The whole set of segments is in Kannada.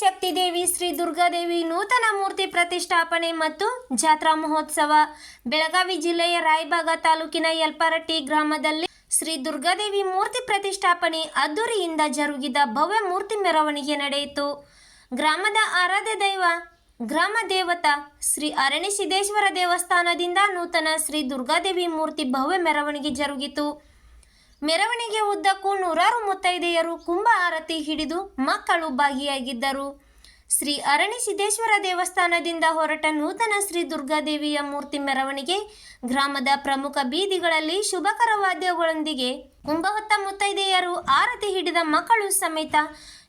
ಶಕ್ತಿದೇವಿ ಶ್ರೀ ದುರ್ಗಾದೇವಿ ನೂತನ ಮೂರ್ತಿ ಪ್ರತಿಷ್ಠಾಪನೆ ಮತ್ತು ಜಾತ್ರಾ ಮಹೋತ್ಸವ. ಬೆಳಗಾವಿ ಜಿಲ್ಲೆಯ ರಾಯಬಾಗ ತಾಲೂಕಿನ ಯಲ್ಪರಟ್ಟಿ ಗ್ರಾಮದಲ್ಲಿ ಶ್ರೀ ದುರ್ಗಾದೇವಿ ಮೂರ್ತಿ ಪ್ರತಿಷ್ಠಾಪನೆ ಅದ್ದೂರಿಯಿಂದ ಜರುಗಿದ ಭವ್ಯ ಮೂರ್ತಿ ಮೆರವಣಿಗೆ ನಡೆಯಿತು. ಗ್ರಾಮದ ಆರಾಧ್ಯ ದೈವ ಗ್ರಾಮ ದೇವತಾ ಶ್ರೀ ಅರಣ್ಯಸಿದ್ದೇಶ್ವರ ದೇವಸ್ಥಾನದಿಂದ ನೂತನ ಶ್ರೀ ದುರ್ಗಾದೇವಿ ಮೂರ್ತಿ ಭವ್ಯ ಮೆರವಣಿಗೆ ಜರುಗಿತು. ಮೆರವಣಿಗೆ ಉದ್ದಕ್ಕೂ ನೂರಾರು ಮುತ್ತೈದೆಯರು ಕುಂಭ ಆರತಿ ಹಿಡಿದು ಮಕ್ಕಳು ಭಾಗಿಯಾಗಿದ್ದರು. ಶ್ರೀ ಅರಣ್ಯಸಿದ್ದೇಶ್ವರ ದೇವಸ್ಥಾನದಿಂದ ಹೊರಟ ನೂತನ ಶ್ರೀ ದುರ್ಗಾದೇವಿಯ ಮೂರ್ತಿ ಮೆರವಣಿಗೆ ಗ್ರಾಮದ ಪ್ರಮುಖ ಬೀದಿಗಳಲ್ಲಿ ಶುಭಕರ ವಾದ್ಯಗಳೊಂದಿಗೆ ಕುಂಭಹೊತ್ತ ಮುತ್ತೈದೆಯರು ಆರತಿ ಹಿಡಿದ ಮಕ್ಕಳು ಸಮೇತ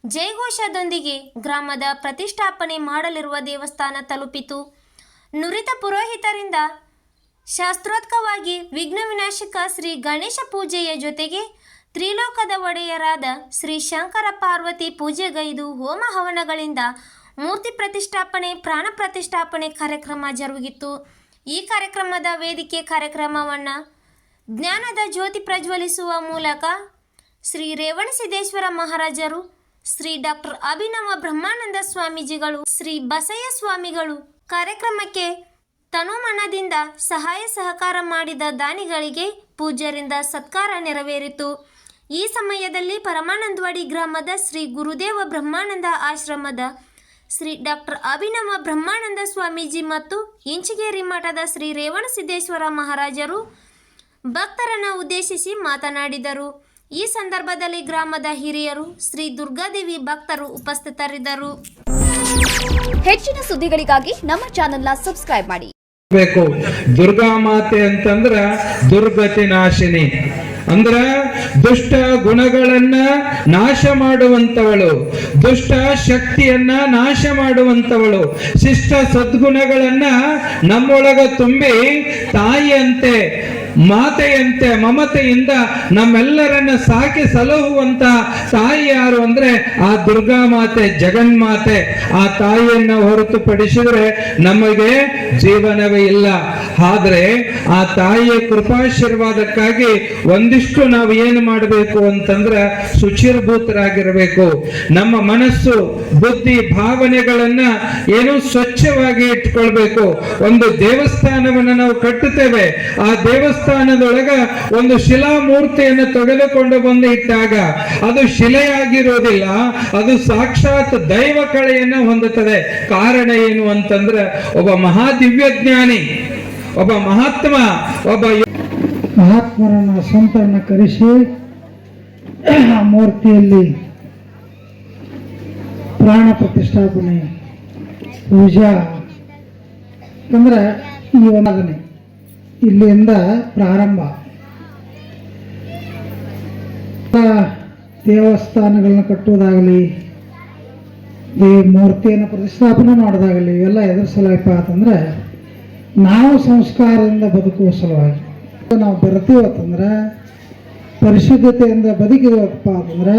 ಜಯಘೋಷದೊಂದಿಗೆ ಗ್ರಾಮದ ಪ್ರತಿಷ್ಠಾಪನೆ ಮಾಡಲಿರುವ ದೇವಸ್ಥಾನ ತಲುಪಿತು. ನುರಿತ ಪುರೋಹಿತರಿಂದ ಶಾಸ್ತ್ರೋತ್ಕವಾಗಿ ವಿಘ್ನ ವಿನಾಶಕ ಶ್ರೀ ಗಣೇಶ ಪೂಜೆಯ ಜೊತೆಗೆ ತ್ರಿಲೋಕದ ಒಡೆಯರಾದ ಶ್ರೀ ಶಂಕರ ಪಾರ್ವತಿ ಪೂಜೆಗೈದು ಹೋಮ ಹವನಗಳಿಂದ ಮೂರ್ತಿ ಪ್ರತಿಷ್ಠಾಪನೆ, ಪ್ರಾಣ ಪ್ರತಿಷ್ಠಾಪನೆ ಕಾರ್ಯಕ್ರಮ ಜರುಗಿತು. ಈ ಕಾರ್ಯಕ್ರಮದ ವೇದಿಕೆ ಕಾರ್ಯಕ್ರಮವನ್ನು ಜ್ಞಾನದ ಜ್ಯೋತಿ ಪ್ರಜ್ವಲಿಸುವ ಮೂಲಕ ಶ್ರೀ ರೇವಣಸಿದ್ದೇಶ್ವರ ಮಹಾರಾಜರು ಶ್ರೀ ಡಾಕ್ಟರ್ ಅಭಿನವ ಬ್ರಹ್ಮಾನಂದ ಸ್ವಾಮೀಜಿಗಳು, ಶ್ರೀ ಬಸಯ್ಯ ಸ್ವಾಮಿಗಳು ಕಾರ್ಯಕ್ರಮಕ್ಕೆ ತನುಮನದಿಂದ ಸಹಾಯ ಸಹಕಾರ ಮಾಡಿದ ದಾನಿಗಳಿಗೆ ಪೂಜ್ಯರಿಂದ ಸತ್ಕಾರ ನೆರವೇರಿತು. ಈ ಸಮಯದಲ್ಲಿ ಪರಮಾನಂದವಾಡಿ ಗ್ರಾಮದ ಶ್ರೀ ಗುರುದೇವ ಬ್ರಹ್ಮಾನಂದ ಆಶ್ರಮದ ಶ್ರೀ ಡಾಕ್ಟರ್ ಅಭಿನವ ಬ್ರಹ್ಮಾನಂದ ಸ್ವಾಮೀಜಿ ಮತ್ತು ಇಂಚಿಗೇರಿ ಮಠದ ಶ್ರೀ ರೇವಣಸಿದ್ದೇಶ್ವರ ಮಹಾರಾಜರು ಭಕ್ತರನ್ನು ಉದ್ದೇಶಿಸಿ ಮಾತನಾಡಿದರು. ಈ ಸಂದರ್ಭದಲ್ಲಿ ಗ್ರಾಮದ ಹಿರಿಯರು ಶ್ರೀ ದುರ್ಗಾದೇವಿ ಭಕ್ತರು ಉಪಸ್ಥಿತರಿದ್ದರು. ಹೆಚ್ಚಿನ ಸುದ್ದಿಗಳಿಗಾಗಿ ನಮ್ಮ ಚಾನೆಲ್ನ ಸಬ್ಸ್ಕ್ರೈಬ್ ಮಾಡಿ. ಬೇಕು. ದುರ್ಗಾ ಮಾತೆ ಅಂತಂದ್ರ ದುರ್ಗತಿ ನಾಶಿನಿ. ಅಂದ್ರ ದುಷ್ಟ ಗುಣಗಳನ್ನ ನಾಶ ಮಾಡುವಂತವಳು. ದುಷ್ಟ ಶಕ್ತಿಯನ್ನ ನಾಶ ಮಾಡುವಂತವಳು. ಶಿಷ್ಟ ಸದ್ಗುಣಗಳನ್ನ ನಮ್ಮೊಳಗ ತುಂಬಿ ತಾಯಿಯಂತೆ ಮಾತೆಯಂತೆ, ಮಮತೆಯಿಂದ ನಮ್ಮೆಲ್ಲರನ್ನ ಸಾಕಿ ಸಲಹುವಂತ ತಾಯಿ ಯಾರು ಅಂದ್ರೆ ಆ ದುರ್ಗಾ ಮಾತೆ ಜಗನ್ಮಾತೆ ಆ ತಾಯಿಯನ್ನ ಹೊರತುಪಡಿಸಿದ್ರೆ ನಮಗೆ ಜೀವನವೇ ಇಲ್ಲ. ಆದ್ರೆ ಆ ತಾಯಿಯ ಕೃಪಾಶೀರ್ವಾದಕ್ಕಾಗಿ ಒಂದಿಷ್ಟು ನಾವು ಏನು ಮಾಡಬೇಕು ಅಂತಂದ್ರ ಶುಚಿರ್ಭೂತರಾಗಿರಬೇಕು. ನಮ್ಮ ಮನಸ್ಸು, ಬುದ್ಧಿ, ಭಾವನೆಗಳನ್ನ ಏನು ಸ್ವಚ್ಛವಾಗಿ ಇಟ್ಕೊಳ್ಬೇಕು. ಒಂದು ದೇವಸ್ಥಾನವನ್ನು ನಾವು ಕಟ್ಟುತ್ತೇವೆ. ಆ ದೇವಸ್ಥಾನದೊಳಗ ಒಂದು ಶಿಲಾ ಮೂರ್ತಿಯನ್ನು ತೆಗೆದುಕೊಂಡು ಬಂದು ಇಟ್ಟಾಗ ಅದು ಶಿಲೆಯಾಗಿರೋದಿಲ್ಲ ಅದು ಸಾಕ್ಷಾತ್ ದೈವ ಕಳೆಯನ್ನು ಹೊಂದುತ್ತದೆ. ಕಾರಣ ಏನು ಅಂತಂದ್ರೆ, ಒಬ್ಬ ಮಹಾದಿವ್ಯಜ್ಞಾನಿ, ಒಬ್ಬ ಮಹಾತ್ಮ, ಒಬ್ಬ ಮಹಾತ್ಮರನ್ನ ಸ್ವಂತನ ಕರೆಸಿ ಆ ಮೂರ್ತಿಯಲ್ಲಿ ಪ್ರಾಣ ಪ್ರತಿಷ್ಠಾಪನೆ, ಪೂಜಾ, ಅಂದ್ರೆ ಈ ಇಲ್ಲಿಂದ ಪ್ರಾರಂಭ. ದೇವಸ್ಥಾನಗಳನ್ನ ಕಟ್ಟುವುದಾಗಲಿ, ಈ ಮೂರ್ತಿಯನ್ನು ಪ್ರತಿಷ್ಠಾಪನೆ ಮಾಡೋದಾಗಲಿ ಇವೆಲ್ಲ ಎದುರಿಸಲಾಯಪ್ಪ ಅಂತಂದ್ರೆ ನಾವು ಸಂಸ್ಕಾರದಿಂದ ಬದುಕುವ ಸಲುವಾಗಿ. ನಾವು ಬರ್ತೀವತ್ತಂದ್ರೆ ಪರಿಶುದ್ಧತೆಯಿಂದ ಬದುಕಿದವಪ್ಪ ಅಂತಂದ್ರೆ,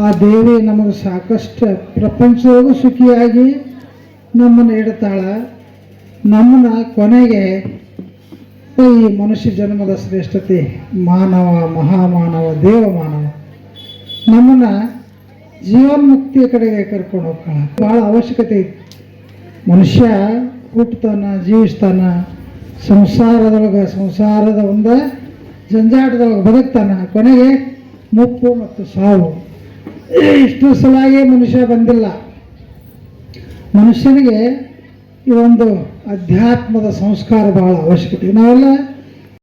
ಆ ದೇವಿ ನಮಗೆ ಸಾಕಷ್ಟು ಪ್ರಪಂಚದೊಳಗೂ ಸುಖಿಯಾಗಿ ನಮ್ಮನ್ನು ಇಡ್ತಾಳೆ ನಮ್ಮನ್ನ ಕೊನೆಗೆ ಈ ಮನುಷ್ಯ ಜನ್ಮದ ಶ್ರೇಷ್ಠತೆ ಮಾನವ, ಮಹಾಮಾನವ ದೇವ ಮಾನವ ನಮ್ಮನ್ನ ಜೀವನ್ಮುಕ್ತಿಯ ಕಡೆಗೆ ಕರ್ಕೊಂಡು ಹೋಗ್ತಾಳ ಭಾಳ ಅವಶ್ಯಕತೆ ಐತಿ ಮನುಷ್ಯ ಹುಟ್ಟತಾನ ಜೀವಿಸ್ತಾನ, ಸಂಸಾರದೊಳಗೆ, ಸಂಸಾರದ ಒಂದು ಜಂಜಾಟದೊಳಗೆ ಬದುಕ್ತಾನ. ಕೊನೆಗೆ ಮುಪ್ಪು ಮತ್ತು ಸಾವು. ಇಷ್ಟು ಸಲಾಗಿ ಮನುಷ್ಯ ಬಂದಿಲ್ಲ. ಮನುಷ್ಯನಿಗೆ ಈ ಒಂದು ಅಧ್ಯಾತ್ಮದ ಸಂಸ್ಕಾರ ಬಹಳ ಅವಶ್ಯಕತೆ. ನಾವೆಲ್ಲ